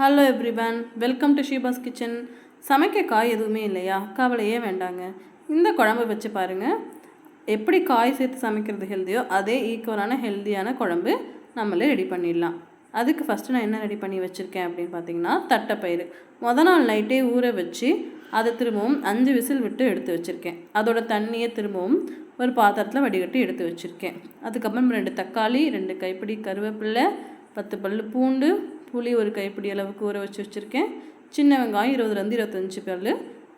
Hello everyone welcome to Sheeba's kitchen சமைக்க காய் எதுவுமே இல்லையா? கவலையே வேண்டாங்க. இந்த குழம்பு வச்சு பாருங்கள் எப்படி காய் சேர்த்து சமைக்கிறது ஹெல்த்தியோ அதே ஈக்குவலான ஹெல்த்தியான குழம்பு நம்மளே ரெடி பண்ணிடலாம். அதுக்கு ஃபஸ்ட்டு நான் என்ன ரெடி பண்ணி வச்சுருக்கேன் அப்படின்னு பார்த்தீங்கன்னா தட்டைப்பயிறு. மொதல் நாள் நைட்டே ஊற வச்சு அதை திரும்பவும் அஞ்சு விசில் விட்டு எடுத்து வச்சுருக்கேன். அதோட தண்ணியை திரும்பவும் ஒரு பாத்திரத்தில் வடிகட்டி எடுத்து வச்சுருக்கேன். அதுக்கப்புறம் ரெண்டு தக்காளி ரெண்டு கைப்பிடி கருவேப்பிலை பத்து பல் பூண்டு புளி ஒரு கைப்பிடி அளவுக்கு ஊற வச்சு வச்சுருக்கேன். சின்ன வெங்காயம் இருபதுலேருந்து இருபத்தஞ்சி பல்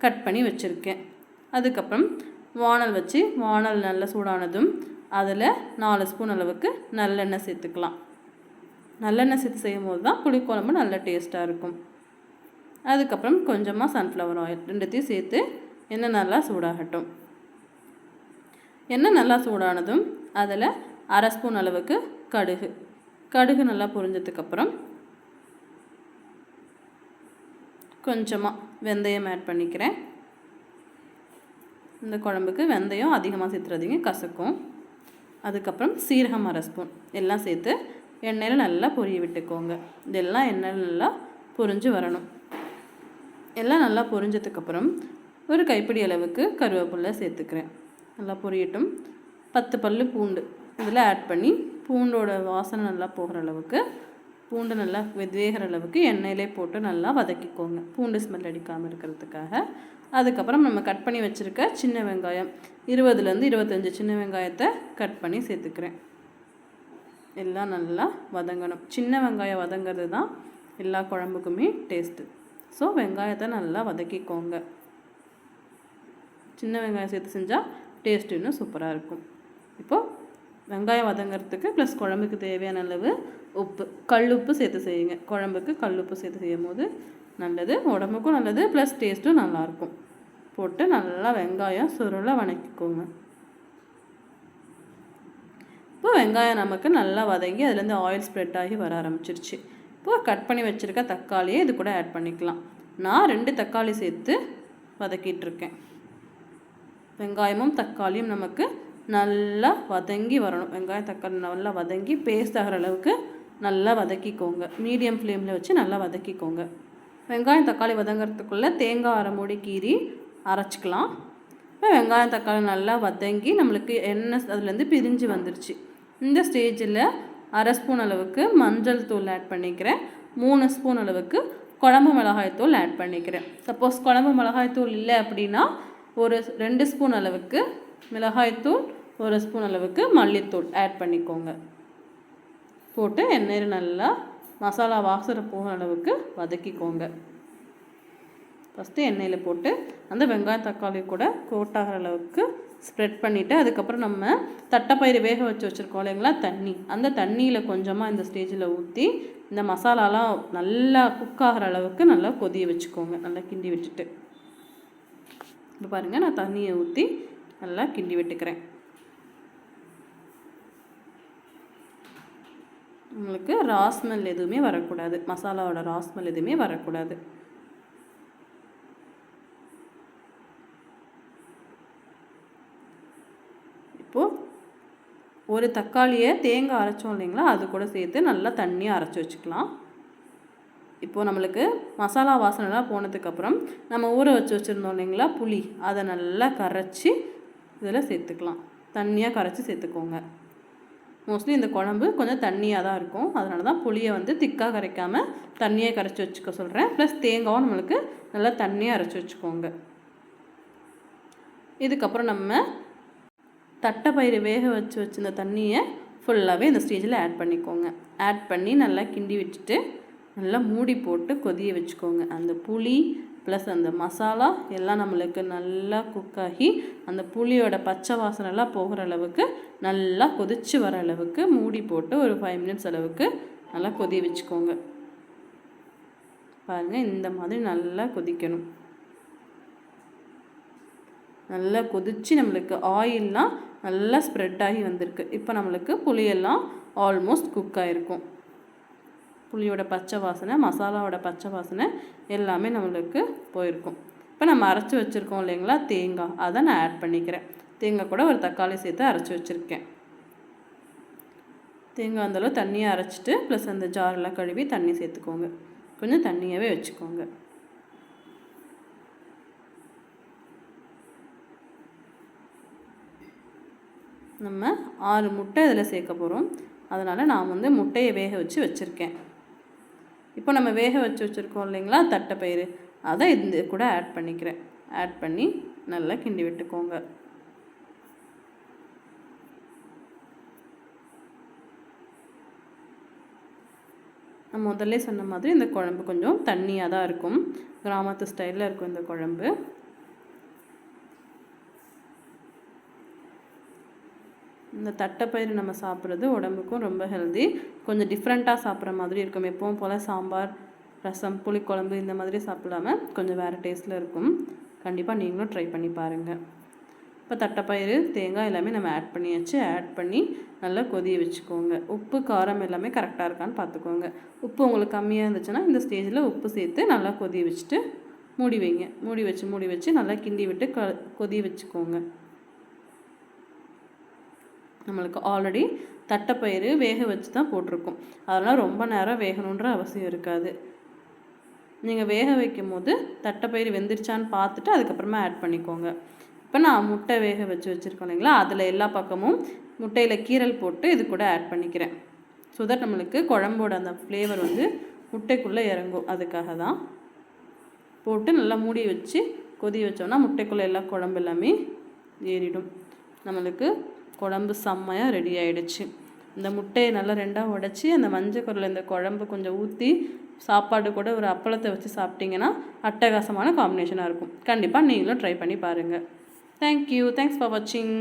கட் பண்ணி வச்சுருக்கேன். அதுக்கப்புறம் வானல் வச்சு வானல் நல்லா சூடானதும் அதில் நாலு ஸ்பூன் அளவுக்கு நல்லெண்ணெய் சேர்த்துக்கலாம். நல்லெண்ணெய் சேர்த்து செய்யும் போது தான் புளிக்குழம்பு நல்ல டேஸ்ட்டாக இருக்கும். அதுக்கப்புறம் கொஞ்சமாக சன்ஃப்ளவர் ஆயில் ரெண்டுத்தையும் சேர்த்து எண்ணெய் நல்லா சூடாகட்டும். எண்ணெய் நல்லா சூடானதும் அதில் அரை ஸ்பூன் அளவுக்கு கடுகு. கடுகு நல்லா பொரிஞ்சதுக்கப்புறம் கொஞ்சமாக வெந்தயம் ஆட் பண்ணிக்கிறேன். இந்த குழம்புக்கு வெந்தயம் அதிகமாக சேர்த்துறதுங்க கசக்கும். அதுக்கப்புறம் சீரகம் அரை ஸ்பூன் எல்லாம் சேர்த்து எண்ணெயில் நல்லா பொரிய விட்டுக்கோங்க. இதெல்லாம் எண்ணெயில் நல்லா பொரிஞ்சு வரணும். எல்லாம் நல்லா பொரிஞ்சதுக்கப்புறம் ஒரு கைப்பிடி அளவுக்கு கருவேப்பிலை சேர்த்துக்கிறேன். நல்லா பொரியட்டும். பத்து பல் பூண்டு. இதில் ஆட் பண்ணி பூண்டோட வாசனை நல்லா போகிற அளவுக்கு பூண்டு நல்லா வேகிற அளவுக்கு எண்ணெயிலே போட்டு நல்லா வதக்கிக்கோங்க. பூண்டு ஸ்மெல் அடிக்காமல் இருக்கிறதுக்காக. அதுக்கப்புறம் நம்ம கட் பண்ணி வச்சுருக்க சின்ன வெங்காயம். இருபதுலேருந்து இருபத்தஞ்சி சின்ன வெங்காயத்தை கட் பண்ணி சேர்த்துக்கிறேன். எல்லாம் நல்லா வதங்கணும். சின்ன வெங்காயம் வதங்கிறது தான் எல்லா குழம்புக்குமே டேஸ்ட்டு ஸோ வெங்காயத்தை நல்லா வதக்கிக்கோங்க. சின்ன வெங்காயம் சேர்த்து செஞ்சால் டேஸ்ட் இன்னும் சூப்பராக இருக்கும். இப்போது வெங்காயம் வதங்கிறதுக்கு ப்ளஸ் குழம்புக்கு தேவையான அளவு உப்பு. கல் உப்பு சேர்த்து செய்யுங்க. குழம்புக்கு கல் உப்பு சேர்த்து செய்யும் போது நல்லது உடம்புக்கும் நல்லது ப்ளஸ் டேஸ்ட்டும் நல்லாயிருக்கும் போட்டு நல்லா வெங்காயம் சுருளை வணக்கிக்கோங்க. இப்போ வெங்காயம் நமக்கு நல்லா வதங்கி அதுலேருந்து ஆயில் ஸ்ப்ரெட் ஆகி வர ஆரம்பிச்சிருச்சு. இப்போது கட் பண்ணி வச்சுருக்க தக்காளியை இது கூட ஆட் பண்ணிக்கலாம். நான் ரெண்டு தக்காளி சேர்த்து வதக்கிட்டுருக்கேன் வெங்காயமும் தக்காளியும் நமக்கு நல்லா வதங்கி வரணும். வெங்காயம் தக்காளி நல்லா வதங்கி பேஸ்ட் ஆகிற அளவுக்கு நல்லா வதக்கிக்கோங்க. மீடியம் ஃப்ளேமில் வச்சு நல்லா வதக்கிக்கோங்க. வெங்காயம் தக்காளி வதங்கிறதுக்குள்ளே தேங்காய் அரை மூடி கீறி அரைச்சிக்கலாம். இப்போ வெங்காயம் தக்காளி நல்லா வதங்கி நம்மளுக்கு எண்ணெய் அதுலேருந்து பிரிஞ்சு வந்துருச்சு. இந்த ஸ்டேஜில் அரை ஸ்பூன் அளவுக்கு மஞ்சள் தூள் ஆட் பண்ணிக்கிறேன். மூணு ஸ்பூன் அளவுக்கு குழம்பு மிளகாய் தூள் ஆட் பண்ணிக்கிறேன். சப்போஸ் குழம்பு மிளகாய் தூள் இல்லை அப்படின்னா ஒரு ரெண்டு ஸ்பூன் அளவுக்கு மிளகாய்த்தூள் ஒரு ஸ்பூன் அளவுக்கு மல்லித்தூள் ஆட் பண்ணிக்கோங்க. போட்டு எண்ணெயில் நல்லா மசாலா வாசனை போகிற அளவுக்கு வதக்கிக்கோங்க. ஃபஸ்ட்டு எண்ணெயில் போட்டு அந்த வெங்காயம் தக்காளி கூட கோட் ஆகிற அளவுக்கு ஸ்ப்ரெட் பண்ணிவிட்டு அதுக்கப்புறம் நம்ம தட்டைப்பயிறு வேக வச்சு வச்சுருக்கோம் இல்லைங்களா தண்ணி. அந்த தண்ணியில் கொஞ்சமாக இந்த ஸ்டேஜில் ஊற்றி இந்த மசாலாலாம் நல்லா குக் ஆகிற அளவுக்கு நல்லா கொதிய வச்சுக்கோங்க. நல்லா கிண்டி விட்டுட்டு. இப்போ பாருங்கள் நான் தண்ணியை ஊற்றி நல்லா கிண்டி விட்டுக்கிறேன். உங்களுக்கு ராஸ்மெல் எதுவுமே வரக்கூடாது. மசாலாவோட ராஸ்மெல் எதுவுமே வரக்கூடாது. இப்போது ஒரு தக்காளியை தேங்காய் அரைச்சோம் இல்லைங்களா? அது கூட சேர்த்து நல்லா தண்ணியாக அரைச்சி வச்சுக்கலாம். இப்போது நம்மளுக்கு மசாலா வாசனைலாம் போனதுக்கப்புறம் நம்ம ஊற வச்சு வச்சுருந்தோம் இல்லைங்களா? புளி. அதை நல்லா கரைச்சி இதில் சேர்த்துக்கலாம். தண்ணியாக கரைச்சி சேர்த்துக்கோங்க. மோஸ்ட்லி இந்த குழம்பு கொஞ்சம் தண்ணியாக தான் இருக்கும். அதனால தான் புளியை வந்து திக்காக கரைக்காமல் தண்ணியாக கரைச்சி வச்சுக்க சொல்கிறேன். ப்ளஸ் தேங்காவும் நம்மளுக்கு நல்லா தண்ணியாக அரைச்சி வச்சுக்கோங்க. இதுக்கப்புறம் நம்ம தட்டைப்பயிறு வேக வச்சு வச்சுருந்த தண்ணியை ஃபுல்லாகவே இந்த ஸ்டேஜில் ஆட் பண்ணிக்கோங்க. ஆட் பண்ணி நல்லா கிண்டி விட்டுட்டு நல்லா மூடி போட்டு கொதிய வச்சுக்கோங்க. அந்த புளி ப்ளஸ் அந்த மசாலா எல்லாம் நம்மளுக்கு நல்லா குக்காகி அந்த புளியோட பச்சை வாசனைலாம் போகிற அளவுக்கு நல்லா கொதித்து வர அளவுக்கு மூடி போட்டு ஒரு ஃபைவ் மினிட்ஸ் அளவுக்கு நல்லா கொதி வச்சுக்கோங்க. பாருங்கள் இந்த மாதிரி நல்லா கொதிக்கணும். நல்லா கொதித்து நம்மளுக்கு ஆயிலெலாம் நல்லா ஸ்ப்ரெட் ஆகி வந்திருக்கு. இப்போ நம்மளுக்கு புளியெல்லாம் ஆல்மோஸ்ட் குக் ஆகிருக்கும் புளியோட பச்சை வாசனை மசாலாவோட பச்சை வாசனை எல்லாமே நம்மளுக்கு போயிருக்கும். இப்போ நம்ம அரைச்சி வச்சுருக்கோம் இல்லைங்களா தேங்காய். அதை நான் ஆட் பண்ணிக்கிறேன். தேங்காய் கூட ஒரு தக்காளி சேர்த்து அரைச்சி வச்சுருக்கேன். தேங்காய் அந்தளவு தண்ணியை அரைச்சிட்டு ப்ளஸ் அந்த ஜாரெல்லாம் கழுவி தண்ணி சேர்த்துக்கோங்க. கொஞ்சம் தண்ணியாகவே வச்சுக்கோங்க. நம்ம ஆறு முட்டை இதில் சேர்க்க போகிறோம். அதனால் நான் வந்து முட்டையை வேக வச்சு வச்சுருக்கேன். இப்போ நம்ம வேக வச்சு வச்சுருக்கோம் இல்லைங்களா? தட்டைப்பயிறு அதை இந்த கூட ஆட் பண்ணிக்கிறேன். ஆட் பண்ணி நல்லா கிண்டி விட்டுக்கோங்க. நான் முதல்ல சொன்ன மாதிரி இந்த குழம்பு கொஞ்சம் தண்ணியாக தான் இருக்கும். கிராமத்து ஸ்டைலில் இருக்கும் இந்த குழம்பு. இந்த தட்டைப்பயிறு நம்ம சாப்பிட்றது உடம்புக்கும் ரொம்ப ஹெல்தி கொஞ்சம் டிஃப்ரெண்ட்டாக சாப்பிட்ற மாதிரி இருக்கும். எப்பவும் போல் சாம்பார் ரசம் புளிக்குழம்பு இந்த மாதிரி சாப்பிடாம கொஞ்சம் வேறு டேஸ்ட்டில் இருக்கும். கண்டிப்பாக நீங்களும் ட்ரை பண்ணி பாருங்கள் இப்போ தட்டைப்பயிறு தேங்காய் எல்லாமே நம்ம ஆட் பண்ணியாச்சு. ஆட் பண்ணி நல்லா கொதிய வச்சுக்கோங்க. உப்பு காரம் எல்லாமே கரெக்டாக இருக்கான்னு பார்த்துக்கோங்க. உப்பு உங்களுக்கு கம்மியாக இருந்துச்சுன்னா இந்த ஸ்டேஜில் உப்பு சேர்த்து நல்லா கொதிய வச்சுட்டு மூடி வைங்க. மூடி வச்சு மூடி வச்சு நல்லா கிண்டி விட்டு க கொதிய வச்சுக்கோங்க. நம்மளுக்கு ஆல்ரெடி தட்டைப்பயிறு வேக வச்சு தான் போட்டிருக்கோம். அதனால் ரொம்ப நேரம் வேகணுன்ற அவசியம் இருக்காது. நீங்கள் வேக வைக்கும் போது தட்டைப்பயிறு வெந்துருச்சான்னு பார்த்துட்டு அதுக்கப்புறமா ஆட் பண்ணிக்கோங்க. இப்போ நான் முட்டை வேக வச்சு வச்சுருக்கோம் இல்லைங்களா? அதில் எல்லா பக்கமும் முட்டையில் கீரல் போட்டு இது கூட ஆட் பண்ணிக்கிறேன். ஸோ தட் நம்மளுக்கு குழம்போட அந்த ஃப்ளேவர் வந்து முட்டைக்குள்ளே இறங்கும். அதுக்காக தான் போட்டு நல்லா மூடி வச்சு கொதி வச்சோன்னா முட்டைக்குள்ளே எல்லா குழம்பு எல்லாமே ஏறிடும். நம்மளுக்கு குழம்பு செம்மையாக ரெடி ஆகிடுச்சு இந்த முட்டையை நல்லா ரெண்டாக உடச்சி அந்த மஞ்சள் குரல் இந்த குழம்பு கொஞ்சம் ஊற்றி சாப்பாடு கூட ஒரு அப்பளத்தை வச்சு சாப்பிட்டிங்கன்னா அட்டகாசமான காம்பினேஷனாக இருக்கும். கண்டிப்பாக நீங்களும் ட்ரை பண்ணி பாருங்கள் தேங்க்யூ தேங்க்ஸ் ஃபார் வாட்சிங்